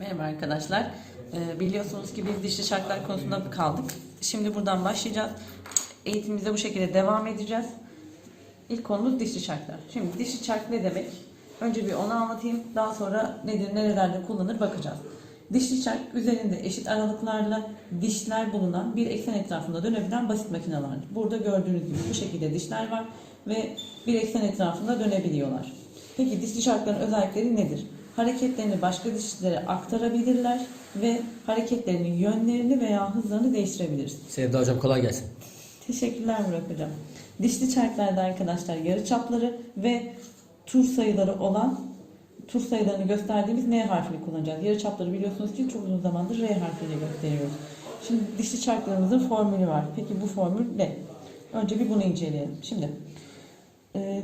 Merhaba arkadaşlar. Ee, biliyorsunuz ki biz dişli şarkılar konusunda kaldık. Şimdi buradan başlayacağız. Eğitimimize bu şekilde devam edeceğiz. İlk konumuz dişli çarklar. Şimdi dişli çark ne demek? Önce bir onu anlatayım. Daha sonra nedir, nerelerde kullanır bakacağız. Dişli çark üzerinde eşit aralıklarla dişler bulunan bir eksen etrafında dönebilen basit makinelerdir. Burada gördüğünüz gibi bu şekilde dişler var ve bir eksen etrafında dönebiliyorlar. Peki dişli çarkların özellikleri nedir? Hareketlerini başka dişlilere aktarabilirler ve hareketlerinin yönlerini veya hızlarını değiştirebiliriz. Sevda hocam kolay gelsin. Teşekkürler Burak Hocam. Dişli çarklarda arkadaşlar yarı çapları ve tur sayıları olan tur sayılarını gösterdiğimiz N harfini kullanacağız. Yarı çapları biliyorsunuz ki çok uzun zamandır R harfiyle gösteriyoruz. Şimdi dişli çarklarımızın formülü var. Peki bu formül ne? Önce bir bunu inceleyelim. Şimdi e,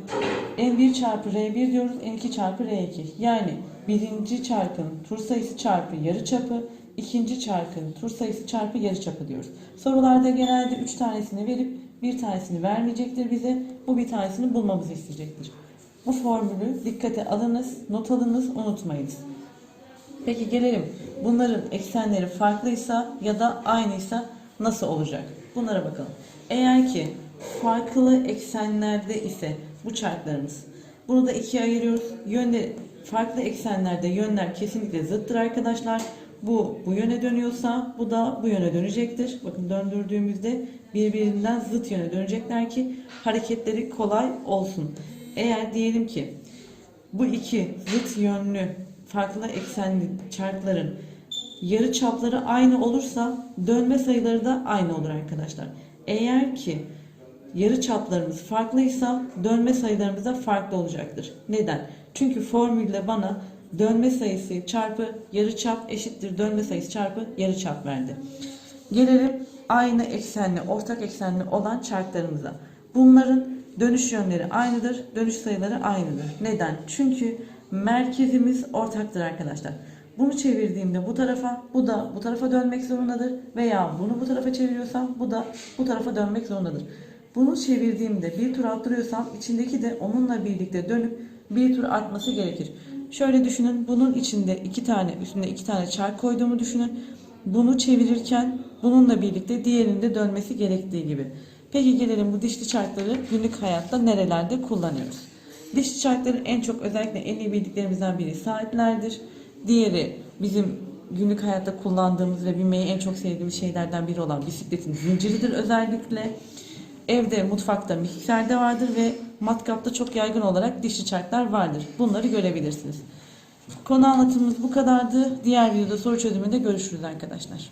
N1 çarpı R1 diyoruz, N2 çarpı R2. Yani birinci çarkın tur sayısı çarpı yarı çapı, ikinci çarkın tur sayısı çarpı yarı çapı diyoruz. Sorularda genelde 3 tanesini verip bir tanesini vermeyecektir bize. Bu bir tanesini bulmamızı isteyecektir. Bu formülü dikkate alınız, not alınız, unutmayınız. Peki gelelim. Bunların eksenleri farklıysa ya da aynıysa nasıl olacak? Bunlara bakalım. Eğer ki farklı eksenlerde ise bu çarklarımız. Bunu da ikiye ayırıyoruz. Yönde farklı eksenlerde yönler kesinlikle zıttır arkadaşlar. Bu bu yöne dönüyorsa bu da bu yöne dönecektir. Bakın döndürdüğümüzde birbirinden zıt yöne dönecekler ki hareketleri kolay olsun. Eğer diyelim ki bu iki zıt yönlü farklı eksenli çarkların yarı çapları aynı olursa dönme sayıları da aynı olur arkadaşlar. Eğer ki yarı çaplarımız farklıysa dönme sayılarımız da farklı olacaktır. Neden? Çünkü formülle bana dönme sayısı çarpı yarı çap eşittir dönme sayısı çarpı yarı çap verdi. Gelelim aynı eksenli, ortak eksenli olan çarklarımıza. Bunların dönüş yönleri aynıdır, dönüş sayıları aynıdır. Neden? Çünkü merkezimiz ortaktır arkadaşlar. Bunu çevirdiğimde bu tarafa, bu da bu tarafa dönmek zorundadır veya bunu bu tarafa çeviriyorsam bu da bu tarafa dönmek zorundadır. Bunu çevirdiğimde bir tur attırıyorsam içindeki de onunla birlikte dönüp bir tur atması gerekir. Şöyle düşünün bunun içinde iki tane üstünde iki tane çark koyduğumu düşünün. Bunu çevirirken bununla birlikte diğerinde dönmesi gerektiği gibi. Peki gelelim bu dişli çarkları günlük hayatta nerelerde kullanıyoruz? Dişli çarkların en çok özellikle en iyi bildiklerimizden biri saatlerdir. Diğeri bizim günlük hayatta kullandığımız ve binmeyi en çok sevdiğimiz şeylerden biri olan bisikletin zinciridir özellikle. Evde, mutfakta, mikserde vardır ve matkapta çok yaygın olarak dişli çarklar vardır. Bunları görebilirsiniz. Konu anlatımımız bu kadardı. Diğer videoda soru çözümünde görüşürüz arkadaşlar.